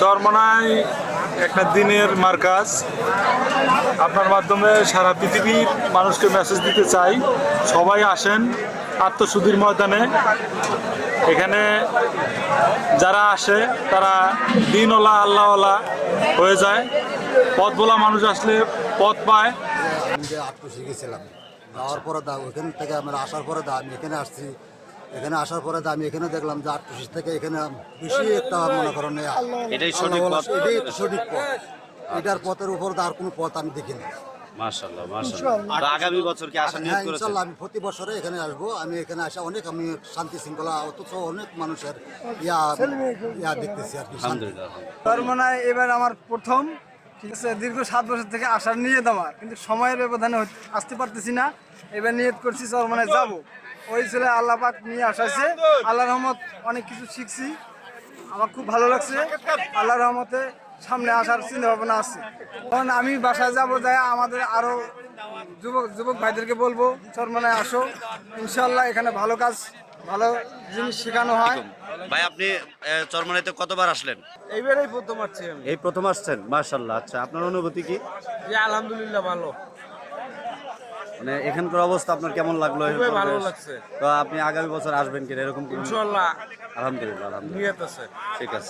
চরমনায় একটা দিনের মার্কাজ। আপনার মাধ্যমে সারা পৃথিবীর মানুষকে মেসেজ দিতে চাই। সবাই আসেন আত্মশুদ্ধির ময়দানে। এখানে যারা আসে, তারা দিনওয়ালা, আল্লাহওয়ালা হয়ে যায়। পথ বলা মানুষ আসলে পথ পায়। আমি যে আটটু শিখেছিলাম যাওয়ার পরে দা ওখান থেকে আমার আসার পরে দা আমি এখানে আসছি। এখানে আসার পরে আমি এখানে দেখলাম যে আটটু থেকে এখানে বেশি একটা মনে করেন এটাই সঠিক পথ। এটাই সঠিক পথ। এটার পথের উপর আর কোনো পথ আমি দেখিনি। মাশাআল্লাহ মাশাআল্লাহ। আগামী বছর কি আসার নিয়ত হ্যাঁ করেছেন? ইনশাল্লাহ আমি প্রতি বছরে এখানে আসব। আমি এখানে আসা অনেক আমি শান্তি শৃঙ্খলা অথচ অনেক মানুষের ইয়া ইয়া দেখতেছি আর কি আলহামদুলিল্লাহ চরমনায় এবার আমার প্রথম ঠিক আছে, দীর্ঘ সাত বছর থেকে আসার নিয়ত আমার, কিন্তু সময়ের ব্যবধানে আসতে পারতেছি না। এবার নিয়ত করছি চরমনায় যাব। ওই ছেলে আল্লাহ পাক নিয়ে আসাইছে। আল্লাহ রহমত, অনেক কিছু শিখছি। আমার খুব ভালো লাগছে। আল্লাহ রহমতে সামনে আসার চিন্তা ভাবনা আছে। কারণ আমি বাসায় যাব যাই আমাদের আরও যুবক যুবক ভাইদেরকে বলব চরমনায় আসো। ইনশাল্লাহ এখানে ভালো কাজ ভালো জিনিস শেখানো হয়। ভাই আপনি চরমনাইতে কতবার আসলেন? এইবারেই প্রথম আসছি আমি। এই প্রথম আসছেন? মাশাআল্লাহ আচ্ছা আপনার অনুভূতি কি? আলহামদুলিল্লাহ ভালো। মানে এখানকার অবস্থা আপনার কেমন লাগল ভালো লাগছে। তো আপনি আগামী বছর আসবেন কিনা এরকম কি ইনশাল্লাহ আলহামদুলিল্লাহ আলহামদুলিল্লাহ। নিয়ত আছে। ঠিক আছে।